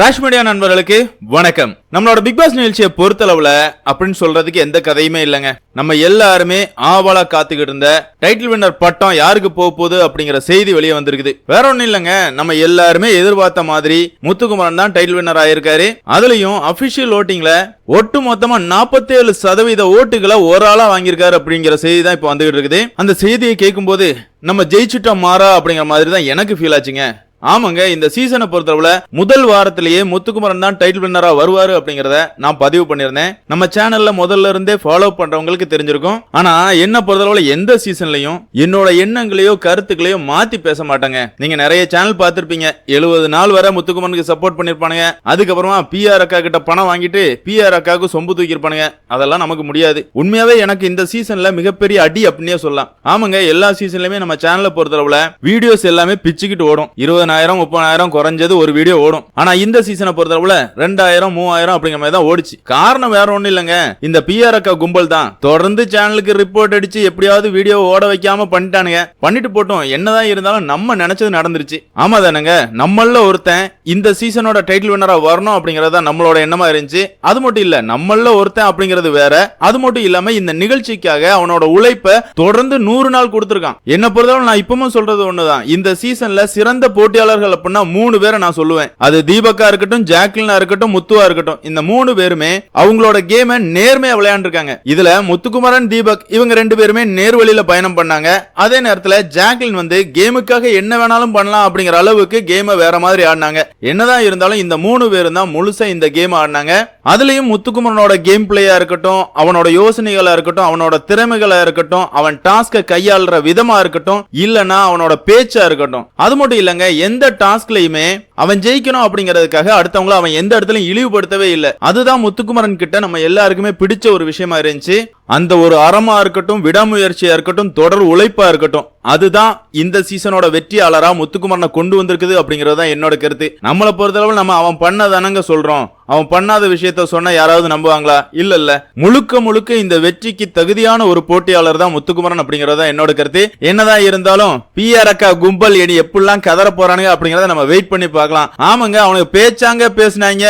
Rash media நண்பர்களுக்கு வணக்கம். நம்மளோட பிக் பாஸ் நிகழ்ச்சியை பொறுத்தளவுல அப்படின்னு சொல்றதுக்கு எந்த கதையுமே இல்லைங்க. நம்ம எல்லாருமே ஆவலா காத்துக்கிட்டு இருந்த டைட்டில் வின்னர் பட்டம் யாருக்கு போக போகுது அப்படிங்கிற செய்தி வெளியே வந்திருக்குது. வேற ஒன்றும் இல்லைங்க. நம்ம எல்லாருமே எதிர்பார்த்த மாதிரி முத்துக்குமரன் தான் டைட்டில் வின்னர் ஆயிருக்காரு. அதுலயும் அபிஷியல் ஓட்டிங்ல ஒட்டு மொத்தமா 47% சதவீத ஓட்டுகளை ஒரு ஆளா வாங்கியிருக்காரு அப்படிங்கிற செய்தி தான் இப்போ வந்துகிட்டு இருக்குது. அந்த செய்தியை கேட்கும்போது நம்ம ஜெயிச்சுட்டோம் மாறா அப்படிங்கிற மாதிரி தான் எனக்கு ஃபீல் ஆச்சுங்க. ஆமாங்க இந்த சீசனை பொறுத்தளவுல முதல் வாரத்திலேயே முத்துக்குமரன் தான் டைட்டில் வின்னரா வருவாரு அப்படிங்கறத நான் பதிவு பண்ணியிருந்தேன். நம்ம சேனல்ல முதல்ல இருந்தே ஃபாலோ பண்றவங்களுக்கு தெரிஞ்சிருக்கும். ஆனா என்ன பொறுத்தளவுல எந்த சீசன்லயும் என்னோட எண்ணங்களையோ கருத்துக்களையோ மாத்தி பேச மாட்டாங்க. நீங்க நிறைய சேனல் பார்த்திருப்பீங்க. எழுபது நாள் வரை முத்துக்குமரனுக்கு சப்போர்ட் பண்ணிருப்பானுங்க அதுக்கப்புறமா பிஆர் அக்கா கிட்ட பணம் வாங்கிட்டு பிஆர் அக்காவுக்கு சொம்பு தூக்கியிருப்பானுங்க அதெல்லாம் நமக்கு முடியாது. உண்மையாவே எனக்கு இந்த சீசன்ல மிகப்பெரிய அடி அப்படின்னே சொல்லலாம். ஆமாங்க எல்லா சீசன்லயுமே நம்ம சேனலை பொறுத்தளவுல வீடியோஸ் எல்லாமே பிச்சுக்கிட்டு ஓடும். இருபது இருபதாயிரம் முப்பதாயிரம் குறைஞ்சது ஒரு வீடியோ ஓடும். ஆனா இந்த சீசனை பொறுத்தளவுல ரெண்டாயிரம் மூவாயிரம் அப்படிங்கிற மாதிரி தான் ஓடிச்சு. காரணம் வேற ஒண்ணும் இல்லைங்க. இந்த பிஆர் அக்கா கும்பல் தான். தொடர்ந்து சேனலுக்கு ரிப்போர்ட் அடிச்சு எப்படியாவது வீடியோ ஓட வைக்காம பண்ணிட்டானுங்க. பண்ணிட்டு போட்டோம். என்னதான் இருந்தாலும் நம்ம நினைச்சது நடந்துருச்சு. ஆமா தானுங்க. நம்மள ஒருத்தன் இந்த சீசனோட டைட்டில் வின்னரா வரணும் அப்படிங்கறத நம்மளோட எண்ணமா இருந்துச்சு. அது மட்டும் இல்ல நம்மள ஒருத்தன் அப்படிங்கிறது வேற. அது மட்டும் இல்லாம இந்த நிகழ்ச்சிக்காக அவனோட உழைப்பை தொடர்ந்து நூறு நாள் கொடுத்திருக்கான். என்ன பொறுத்தவரை நான் இப்பவும் சொல்றது ஒண்ணுதான். இந்த சீசன்ல சிறந்த போட்டி போட்டியாளர்கள் அப்படின்னா மூணு பேரை நான் சொல்லுவேன். அது தீபக்கா இருக்கட்டும் ஜாக்லினா இருக்கட்டும் முத்துவா இருக்கட்டும். இந்த மூணு பேருமே அவங்களோட கேமை நேர்மையா விளையாண்டுருக்காங்க. இதுல முத்துக்குமரன் தீபக் இவங்க ரெண்டு பேருமே நேர்வழியில பயணம் பண்ணாங்க. அதே நேரத்துல ஜாக்லின் வந்து கேமுக்காக என்ன வேணாலும் பண்ணலாம் அப்படிங்கிற அளவுக்கு கேமை வேற மாதிரி ஆடினாங்க. என்னதான் இருந்தாலும் இந்த மூணு பேரும் தான் முழுசா இந்த கேம் ஆடினாங்க. அதுலேயும் முத்துக்குமரனோட கேம் பிளேயா இருக்கட்டும் அவனோட யோசனைகளா இருக்கட்டும் அவனோட திறமைகளா இருக்கட்டும் அவன் டாஸ்கை கையாளுற விதமா இருக்கட்டும் இல்லனா அவனோட பேச்சா இருக்கட்டும். அது மட்டும் இல்லங்க எந்த டாஸ்க்லயுமே அவன் ஜெயிக்கணும் அப்படிங்கிறதுக்காக அடுத்தவங்கள அவன் எந்த இடத்துலையும் இழிவுபடுத்தவே இல்லை. அதுதான் முத்துக்குமரன் கிட்ட நம்ம எல்லாருக்குமே பிடிச்ச ஒரு விஷயமா இருந்துச்சு. அந்த ஒரு அறமா இருக்கட்டும் விடாமுயற்சியா இருக்கட்டும் தொடர் உழைப்பா இருக்கட்டும். அதுதான் இந்த சீசனோட வெற்றியாளரா முத்துக்குமரனை கொண்டு வந்திருக்குது அப்படிங்கறது தான் என்னோட கருத்து. நம்மளை பொறுத்தளவு நம்ம அவன் பண்ணதானங்க சொல்றோம். அவன் பண்ணாத விஷயத்த சொன்னா யாராவது நம்புவாங்களா? இல்ல இல்ல. முழுக்க முழுக்க இந்த வெற்றிக்கு தகுதியான ஒரு போட்டியாளர் தான் முத்துக்குமரன் அப்படிங்கறத தான் என்னோட கருத்து. என்னதான் இருந்தாலும் பிஆர் அக்கா கும்பல் எடி எப்படிலாம் கதற போறானுங்க அப்படிங்கறத நம்ம வெயிட் பண்ணி பார்க்கலாம். ஆமாங்க அவனுக்கு பேச்சாங்க பேசினாங்க.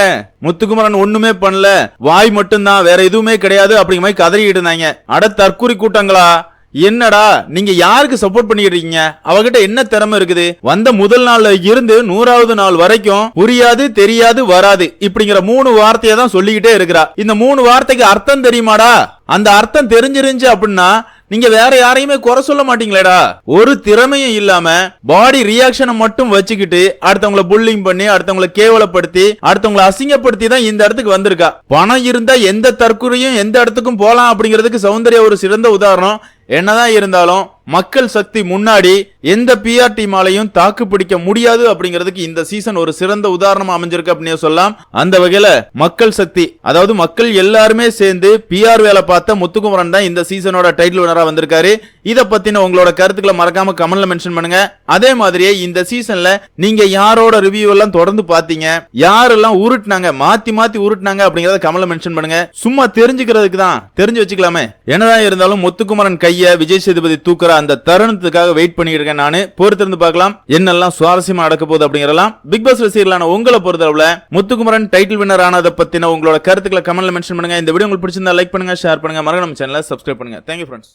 முத்துக்குமரன் ஒண்ணுமே பண்ணல. வாய் மட்டும்தான் வேற எதுவுமே கிடையாது அப்படிங்கிற மாதிரி கதறிட்டு இருந்தாங்க. அட தற்கூரி கூட்டங்களா? என்னடா நீங்க யாருக்கு சப்போர்ட் பண்ணிட்டு இருக்கீங்க அவகிட்ட என்ன திறமை இருக்குது? வந்த முதல் நாள்ல இருந்து நூறாவது நாள் வரைக்கும் புரியாது தெரியாது வராது இப்படிங்கிற மூணு வார்த்தையை தான் சொல்லிக்கிட்டே இருக்கிறா. இந்த மூணு வார்த்தைக்கு அர்த்தம் தெரியுமாடா? அந்த அர்த்தம் தெரிஞ்சிருந்துச்சு அப்படின்னா நீங்க வேற யாரையுமே குறை சொல்ல மாட்டீங்களேடா. ஒரு திறமையும் இல்லாம பாடி ரியாக்ஷனை மட்டும் வச்சுக்கிட்டு அடுத்தவங்கள புல்லிங் பண்ணி அடுத்தவங்கள கேவலப்படுத்தி அடுத்தவங்கள அசிங்கப்படுத்தி தான் இந்த இடத்துக்கு வந்திருக்கா. பணம் இருந்தா எந்த தற்கொலையும் எந்த இடத்துக்கும் போலாம் அப்படிங்கிறதுக்கு சௌந்தர்யா ஒரு சிறந்த உதாரணம். என்னதான் இருந்தாலும் மக்கள் சக்தி முன்னாடி எந்த பிஆர் டீமாலையும் தாக்கு பிடிக்க முடியாது அப்படிங்கிறதுக்கு இந்த சீசன் ஒரு சிறந்த உதாரணமா அமைஞ்சிருக்கு அப்படின்னு சொல்லலாம். அந்த வகையில மக்கள் சக்தி அதாவது மக்கள் எல்லாருமே சேர்ந்து பிஆர் வேலை பார்த்த முத்துக்குமரன் தான் இந்த சீசனோட டைட்டில் வினரா வந்திருக்காரு. இதை பத்தின உங்களோட கருத்துக்களை மறக்காம கமெண்ட்ல மென்ஷன் பண்ணுங்க. அதே மாதிரியே இந்த சீசன்ல நீங்க யாரோட ரிவ்யூ எல்லாம் தொடர்ந்து பாத்தீங்க? யாரெல்லாம் உருட்டுனாங்க? மாத்தி மாத்தி உருட்டுனாங்க அப்படிங்கறத கமெண்ட்ல மென்ஷன் பண்ணுங்க. சும்மா தெரிஞ்சுக்கிறதுக்கு தான். தெரிஞ்சு வச்சுக்கலாமே. என்னதான் இருந்தாலும் முத்துக்குமரன் கைய விஜய் சேதுபதி தூக்குற அந்த தருணத்துக்காக வெயிட் பண்ணிட்டு இருக்கேன் நானு. பொறுத்திருந்து பார்க்கலாம். என்னெல்லாம் சுவாரஸ்யமா நடக்க போகுது அப்படிங்கறலாம் பிக் பாஸ் ரசிகர்களான உங்களை பொறுத்தளவுல முத்துக்குமரன் டைட்டில் வின்னர் ஆனதை பத்தின உங்களோட கருத்துக்களை கமெண்ட்ல மென்ஷன் பண்ணுங்க. இந்த வீடியோ உங்களுக்கு பிடிச்சிருந்தா லைக் பண்ணுங்க ஷேர் பண்ணுங்க. மறக்காம நம்ம சேனலை சப்ஸ்கிரைப் பண்ணுங்க. Thank you friends